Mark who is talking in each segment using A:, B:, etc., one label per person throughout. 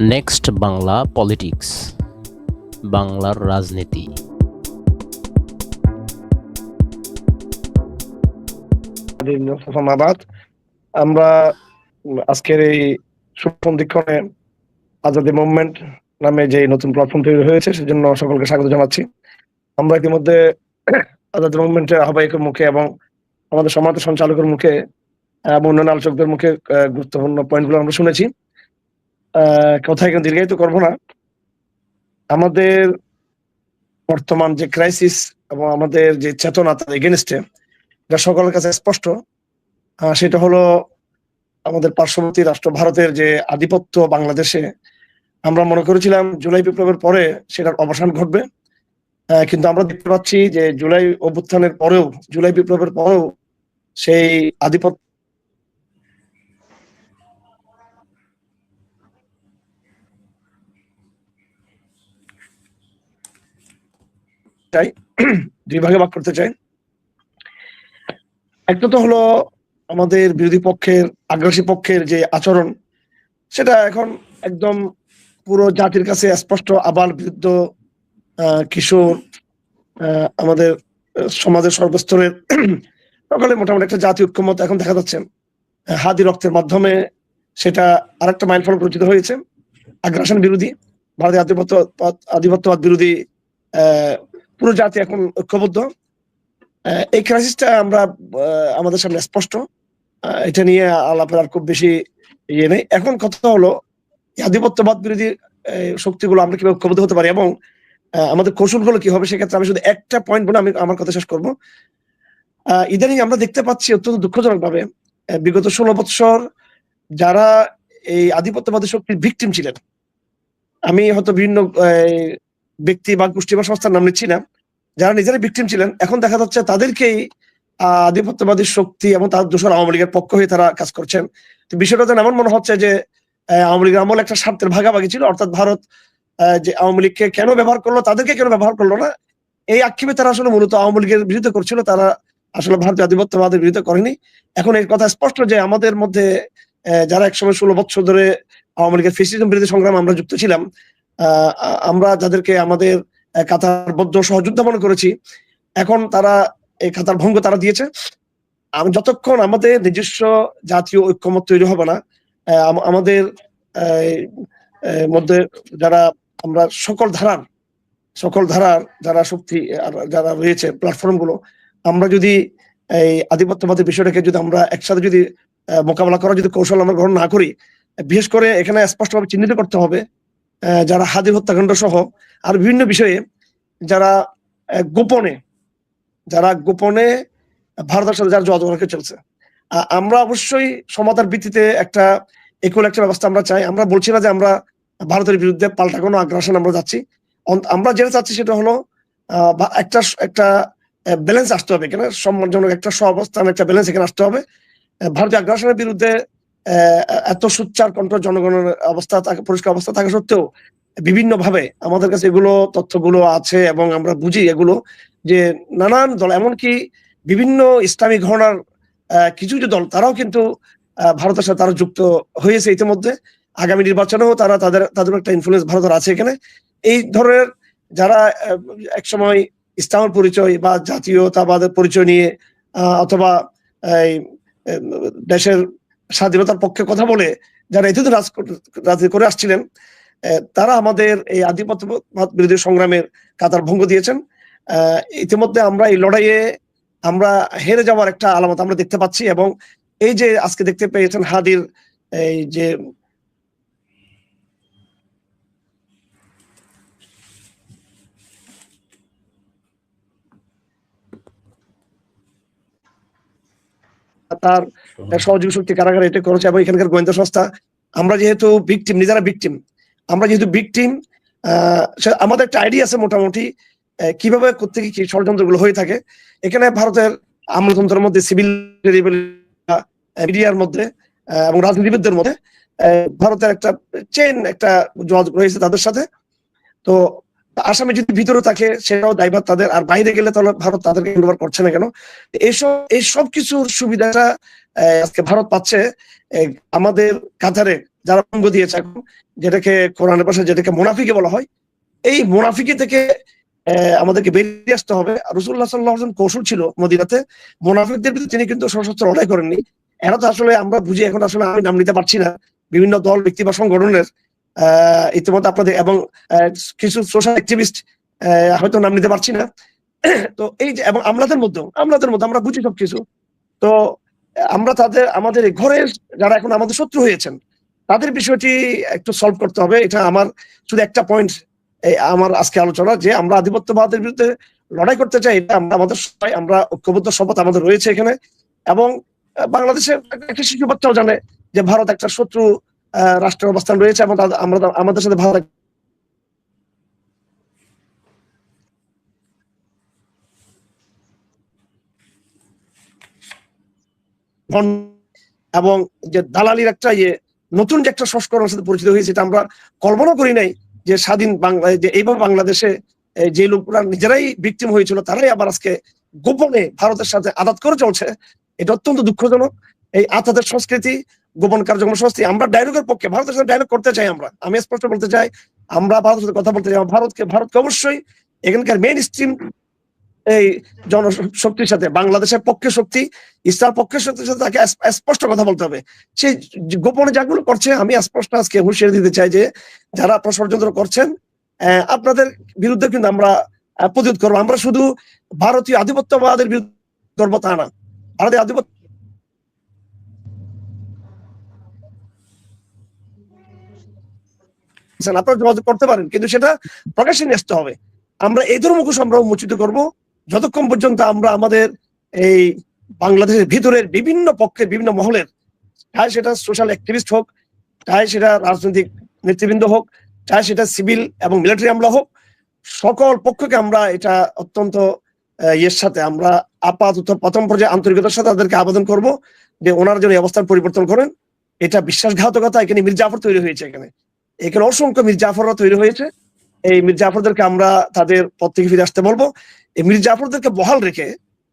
A: Next Bangla politics বাংলার রাজনীতি
B: আমরা আজকের এই সুসন্ধিক্ষণে আজাদি মুভমেন্ট নামে যে নতুন প্ল্যাটফর্ম তৈরি হয়েছে, সেজন্য সকলকে স্বাগত জানাচ্ছি। আমরা ইতিমধ্যে আজাদি মুভমেন্টের আহ্বায়কের মুখে এবং আমাদের সমাজ সঞ্চালকের মুখে এবং অন্যান্য আলোচকদের মুখে গুরুত্বপূর্ণ পয়েন্টগুলো আমরা শুনেছি। কথা এখানে দীর্ঘায়িত করব না। আমাদের বর্তমান যে ক্রাইসিস এবং আমাদের যে চেতনা তার এগেনস্টে এটা সকলের কাছে স্পষ্ট। সেটা হলো আমাদের পার্শ্ববর্তী রাষ্ট্র ভারতের যে আধিপত্য বাংলাদেশে, আমরা মনে করেছিলাম জুলাই বিপ্লবের পরে সেটার অবসান ঘটবে। কিন্তু আমরা দেখতে পাচ্ছি যে জুলাই অভ্যুত্থানের পরেও, জুলাই বিপ্লবের পরেও সেই আধিপত্য চাই দুই ভাগে ভাগ করতে চাই। একটা তো হলো আমাদের বিরোধী পক্ষের, আগ্রাসী পক্ষের যে আচরণ, সেটা এখন একদম পুরো জাতির কাছে স্পষ্ট। আবাল বৃদ্ধ কিশোর আমাদের সমাজের সর্বস্তরের সকলে মোটামুটি একটা জাতীয় ঐক্যমত এখন দেখা যাচ্ছে। হাদি রক্তের মাধ্যমে সেটা আরেকটা মাইল ফলক রচিত হয়েছে। আগ্রাসন বিরোধী ভারতীয় আধিপত্য, আধিপত্যবাদ বিরোধী পুরো জাতি এখন ঐক্যবদ্ধ। এই ক্রাইসিসটা আমরা আমাদের সামনে স্পষ্ট। এটা নিয়ে আলাপের আর খুব বেশি ইয়ে নেই। এখন কথা হলো আধিপত্যবাদ বিরোধী শক্তিগুলো আমরা কীভাবে ঐক্যবদ্ধ হতে পারি এবং আমাদের কৌশলগুলো কি হবে, সেক্ষেত্রে আমি শুধু একটা পয়েন্ট বলে আমি আমার কথা শেষ করব। ইদানিং আমরা দেখতে পাচ্ছি অত্যন্ত দুঃখজনক ভাবে বিগত ষোলো বৎসর যারা এই আধিপত্যবাদী শক্তির ভিকটিম ছিলেন, আমি হয়তো বিভিন্ন ব্যক্তি বা গোষ্ঠী বা সংস্থার নাম নিচ্ছি না যারা নিজেরাই ভিকটিম ছিলেন, এখন দেখা যাচ্ছে তাদেরকেই আধিপত্যবাদী শক্তি এবং তার দোষর আওয়ামী লীগের পক্ষ হয়ে তারা কাজ করছেন। তো বিষয়টা যেন এমন মনে হচ্ছে যে আওয়ামী লীগের আমল একটা স্বার্থের ভাগাভাগি ছিল, অর্থাৎ ভারত যে আওয়ামী লীগকে কেন ব্যবহার করল, তাদেরকে কেন ব্যবহার করল না, এই আক্ষেপে তারা আসলে মূলত আওয়ামী লীগের বিরুদ্ধে করছিল, তারা আসলে ভারতীয় আধিপত্যবাদের বিরুদ্ধে করেনি। এখন এর কথা স্পষ্ট যে আমাদের মধ্যে যারা একসময় ষোলো বছর ধরে আওয়ামী লীগের ফেসিজম বিরোধী সংগ্রামে আমরা যুক্ত ছিলাম আমরা যাদেরকে আমাদের আহ, কাতারবদ্ধ সহযোদ্ধা মনে করেছি। এখন তারা এই কাতার ভঙ্গ তারা দিয়েছে। আম- যতক্ষণ আমাদের নিজস্ব জাতীয় ঐক্যমত তৈরি হবে না আমাদের মধ্যে যারা আমরা সকল ধারার সকল ধারার যারা শক্তি যারা রয়েছে প্ল্যাটফর্মগুলো আমরা যদি এই আধিপত্যবাদের বিষয়টাকে যদি আমরা একসাথে যদি মোকাবেলা করার যদি কৌশল আমরা গ্রহণ না করি বিশেষ করে এখানে স্পষ্টভাবে চিহ্নিত করতে হবে যারা হাজির হত্যাকাণ্ড সহ আর বিভিন্ন বিষয়ে যারা গোপনে যারা গোপনে ভারতের সাথে যারা যোগাযোগ চলছে আমরা অবশ্যই সমাধার ভিত্তিতে একটা একুয়াল একটা ব্যবস্থা আমরা চাই। আমরা বলছি না যে আমরা ভারতের বিরুদ্ধে পাল্টা কোনো আগ্রাসন আমরা যাচ্ছি। আমরা যেটা চাচ্ছি সেটা হলো একটা একটা ব্যালেন্স আসতে হবে। এখানে সম্মানজনক একটা সহাবস্থান, একটা ব্যালেন্স এখানে আসতে হবে। ভারতীয় আগ্রাসনের বিরুদ্ধে এত সুচ্চার কণ্ঠ জনগণের অবস্থা পরিষ্কার অবস্থা থাকা সত্ত্বেও বিভিন্ন ভাবে আমাদের কাছে এগুলো, তথ্যগুলো আছে এবং আমরা বুঝি এগুলো যে নানান দল, এমনকি বিভিন্ন ইসলামী ঘটনার কিছু কিছু দল, তারাও কিন্তু ভারতের সাথে তারা যুক্ত হয়েছে ইতিমধ্যে। আগামী নির্বাচনেও তারা তাদের তাদের একটা ইনফ্লুয়েন্স ভারতের আছে এখানে। এই ধরনের যারা একসময় ইসলামের পরিচয় বা জাতীয়তাবাদের পরিচয় নিয়ে অথবা এই দেশের স্বাধীনতার পক্ষে কথা বলে যারা এতদিন রাজ রাজনীতি করে আসছিলেন তারা আমাদের এই আধিপত্যবাদ বিরোধী সংগ্রামের কাতার ভঙ্গ দিয়েছেন। ইতিমধ্যে আমরা এই লড়াইয়ে আমরা হেরে যাওয়ার একটা আলামত আমরা দেখতে পাচ্ছি এবং এই যে আজকে দেখতে পেয়েছেন হাদির এই যে তার সহযোগী শক্তি কারাগারে এটা করেছে এবং এখানকার গোয়েন্দা সংস্থা, আমরা যেহেতু ভিকটিম নিজেরা ভিকটিম আমরা যেহেতু ভিকটিম আমাদের একটা আইডিয়া আছে মোটামুটি কীভাবে করতে কি ষড়যন্ত্রগুলো হয়ে থাকে। এখানে ভারতের আমলাতন্ত্রের মধ্যে সিভিল মিডিয়ার মধ্যে এবং রাজনীতিবিদদের মধ্যে ভারতের একটা চেন একটা যোগাযোগ রয়েছে তাদের সাথে। তো আসামে যদি ভিতরে থাকে, সেটাও দায়ভার তাদের। আর বাইরে গেলে তাহলে ভারত তাদেরকে ব্যবহার করছে না কেন? এইসব এই সব কিছুর সুবিধাটা আজকে ভারত পাচ্ছে আমাদের কাতারে যারা অঙ্গ দিয়েছে এখন, যেটাকে কোরআনের ভাষায় যেটাকে মোনাফিকে বলা হয়, এই মোনাফিকে থেকে আমাদেরকে বেরিয়ে আসতে হবে। রসুল্লাহ সাল্লাহ কৌশল ছিল মদিনাতে। মোনাফিকদের বিরুদ্ধে তিনি কিন্তু সশস্ত্র লড়াই করেননি। এরা তো আসলে আমরা বুঝি, এখন আসলে আমি নাম নিতে পারছি না। বিভিন্ন দল, ব্যক্তি বা সংগঠনের ইতিমধ্যে আপনাদের এবং কিছু সোশ্যাল অ্যাক্টিভিস্ট হয়তো নাম নিতে পারছি না। তো এই যে, এবং আমলাদের মধ্যেও, আমলাদের মধ্যে আমরা বুঝি সব কিছু তো আমরা তাদের, আমাদের ঘরের যারা এখন আমাদের শত্রু হয়েছেন, তাদের বিষয়টি একটু সলভ করতে হবে। এটা আমার শুধু একটা পয়েন্ট আমার আজকে আলোচনা যে আমরা আধিপত্যবাদের বিরুদ্ধে লড়াই করতে চাই, এটা আমরা আমাদের সবাই, আমরা ঐক্যবদ্ধ শপথ আমাদের রয়েছে এখানে। এবং বাংলাদেশের একটা শিশু বাচ্চাও জানে যে ভারত একটা শত্রু রাষ্ট্রের অবস্থান রয়েছে এবং আমাদের সাথে এক- এবং যে দালালির একটা ইয়ে নতুন যে একটা সংস্করণের সাথে পরিচিত হয়েছে, এটা আমরা কল্পনা করি নাই যে স্বাধীন বাংলা যে এইভাবে বাংলাদেশে যে লোকরা নিজেরাই ভিকটিম হয়েছিল, তারাই আবার আজকে গোপনে ভারতের সাথে আদাত করে চলছে। এটা অত্যন্ত দুঃখজনক। এই আতাতের সংস্কৃতি গোপন কার্যক্রম সংস্কৃতি আমরা ডায়লগের পক্ষে, ভারতের সাথে ডায়লগ করতে চাই আমরা। আমি স্পষ্ট বলতে চাই, আমরা ভারতের সাথে কথা বলতে চাই, ভারতকে ভারতকে অবশ্যই এখানকার মেইন স্ট্রিম এই জনশক্তির সাথে, বাংলাদেশের পক্ষে শক্তি ইসলাম পক্ষের শক্তির সাথে তাকে স্পষ্ট কথা বলতে হবে। সেই গোপনে যাগুলো করছে, আমি স্পষ্ট আজকে হুঁশিয়ারি দিতে চাই যে, যারা আপনারা করছেন আপনাদের বিরুদ্ধে কিন্তু আমরা প্রতিরোধ করব। আমরা শুধু ভারতীয় আধিপত্যবাদের বিরুদ্ধে করব তা না। ভারতীয় আধিপত্য আছেন, আপনারা যোগাযোগ করতে পারেন কিন্তু সেটা প্রকাশ্যে নিয়ে আসতে হবে। আমরা এই মুখোশ আমরা উন্মোচিত করব। যতক্ষণ পর্যন্ত আমরা আমাদের এই বাংলাদেশের ভিতরের বিভিন্ন পক্ষের বিভিন্ন মহলের চাই সেটা সোশ্যাল অ্যাক্টিভিস্ট হোক চাই সেটা রাজনৈতিক নেতৃবৃন্দ হোক চাই সেটা সিভিল এবং মিলিটারি আমলা হোক সকল পক্ষকে আমরা এটা অত্যন্ত ইয়ের সাথে আমরা আপাতত প্রথম পর্যায়ে আন্তরিকতার সাথে তাদেরকে আবেদন করব যে ওনার জন্য এই অবস্থার পরিবর্তন করেন। এটা বিশ্বাসঘাতকতা এখানে মির্জাফর তৈরি হয়েছে এখানে। এখানে অসংখ্য মির্জাফররা তৈরি হয়েছে। এই মির্জাফরদেরকে আমরা তাদের পথ থেকে ফিরে আসতে বলব। এই মির্জাফরদেরকে বহাল রেখে,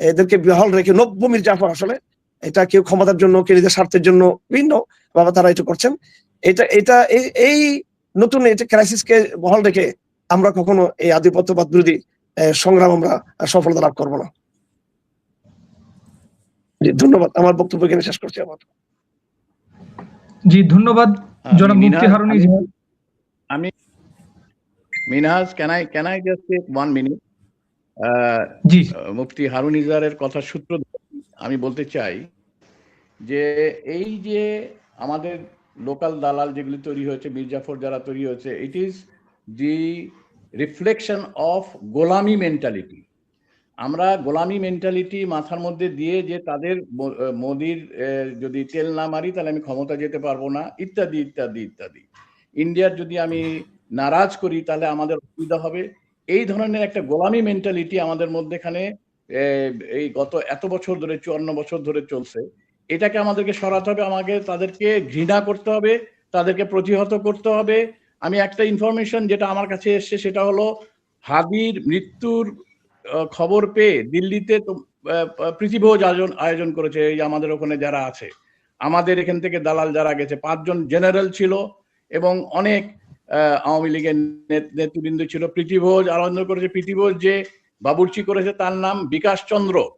B: এদেরকে বহাল রেখে নব্য মির্জাফর আসলে, এটা কেউ ক্ষমতার জন্য, কেউ নিজের স্বার্থের জন্য ভিন্ন, বাবা তারা এটা করছেন। এটা এটা, এই নতুন এটা ক্রাইসিসকে বহাল রেখে আমরা কখনো এই আধিপত্যবাদ বিরোধী সংগ্রাম আমরা সফলতা লাভ করব না। জি, ধন্যবাদ। আমার বক্তব্য এখানে শেষ করছি আমার
C: জি, ধন্যবাদ। জনাব মুফতি
D: Minhaj, আমি- আমি Minhaj can I can I just take one minute
C: জি।
D: মুফতি হারুন ইজারের কথা সূত্র আমি বলতে চাই যে এই যে আমাদের লোকাল দালাল যেগুলি তৈরি হয়েছে মির্জাফর যারা তৈরি হয়েছে it is the reflection of গোলামি মেন্টালিটি আমরা গোলামি মেন্টালিটি মাথার মধ্যে দিয়ে যে তাদের মোদির যদি তেল না মারি, তাহলে আমি ক্ষমতা যেতে পারব না, ইত্যাদি ইত্যাদি ইত্যাদি। ইন্ডিয়ার যদি আমি নারাজ করি, তাহলে আমাদের অসুবিধা হবে। এই ধরনের একটা গোলামি মেন্টালিটি আমাদের মধ্যেখানে এই গত এত বছর ধরে, চুয়ান্ন বছর ধরে চলছে। এটাকে আমাদেরকে সরাতে হবে, আমাকে তাদেরকে ঘৃণা করতে হবে, তাদেরকে প্রতিহত করতে হবে। আমি একটা ইনফরমেশন যেটা আমার কাছে এসছে, সেটা হলো হাদির মৃত্যুর খবর পেয়ে দিল্লিতে প্রীতিভোজ আয়োজন আয়োজন করেছে এই আমাদের ওখানে যারা আছে। আমাদের এখান থেকে দালাল যারা গেছে, পাঁচজন জেনারেল ছিল এবং অনেক আওয়ামী লীগের নেত- নেতৃবৃন্দ ছিল। প্রীতিভোজ আনন্দ করেছে। প্রীতিভোজ যে বাবুর্চি করেছে তার নাম বিকাশ চন্দ্র।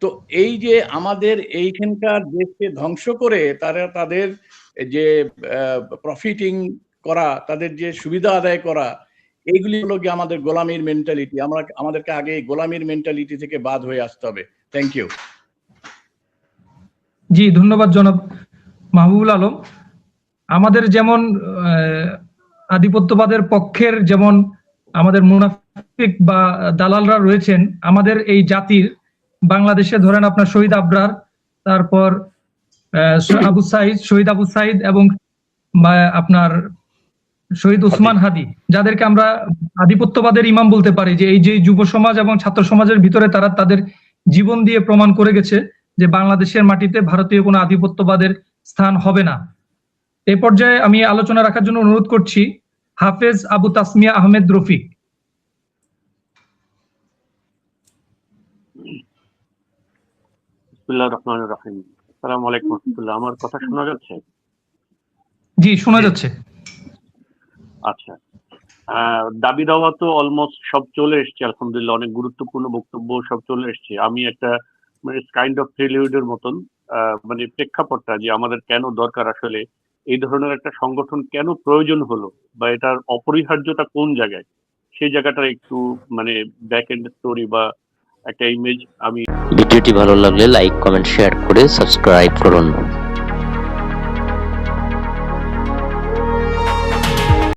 D: তো এই যে আমাদের এইখানকার দেশকে ধ্বংস করে তারা তাদের যে প্রফিটিং করা, তাদের যে সুবিধা আদায় করা এইগুলি হলো গিয়ে আমাদের গোলামির মেন্টালিটি আমরা আমাদেরকে আগে গোলামির মেন্টালিটি থেকে বাদ হয়ে আসতে হবে। থ্যাংক ইউ
C: জি, ধন্যবাদ জনাব মাহবুবুল আলম। আমাদের যেমন আধিপত্যবাদের পক্ষের যেমন আমাদের মুনাফিক বা দালালরা রয়েছেন, আমাদের এই জাতির, বাংলাদেশে ধরেন আপনার শহীদ আবরার, তারপর আবু সাইদ, শহীদ আবু সাইদ এবং আপনার শহীদ উসমান হাদি যাদেরকে আমরা আধিপত্যবাদের ইমাম বলতে পারি যে এই যে যুব সমাজ এবং ছাত্র সমাজের ভিতরে তারা তাদের জীবন দিয়ে প্রমাণ করে গেছে যে বাংলাদেশের মাটিতে ভারতীয় কোনো আধিপত্যবাদের স্থান হবে না। এ পর্যায়ে আমি আলোচনা রাখার জন্য অনুরোধ করছি হাফেজ আবু তাসমিয়া আহমেদ রফিক।
E: বিসমিল্লাহির রহমানির রহিম। আসসালামু আলাইকুম রহমতুল্লাহ। আমার কথা শোনা যাচ্ছে?
C: জি শোনা যাচ্ছে।
E: আচ্ছা। দাবি দাওয়া তো অলমোস্ট সব চলে এসছে, আলহামদুলিল্লাহ অনেক গুরুত্বপূর্ণ বক্তব্য সব চলে এসছে। আমি একটা মানে কাইন্ড অফ ফেলিউডের মতন মানে প্রেক্ষাপটটা যে আমাদের কেন দরকার আসলে, এই ধরনের একটা সংগঠন কেন প্রয়োজন হলো বা এটার অপরিহার্যতা কোন জায়গায়? সেই জায়গাটা একটু মানে ব্যাক এন্ড স্টোরি বা একটা ইমেজ আমি
A: ভিডিওটি ভালো লাগলে লাইক কমেন্ট শেয়ার করে সাবস্ক্রাইব করুন।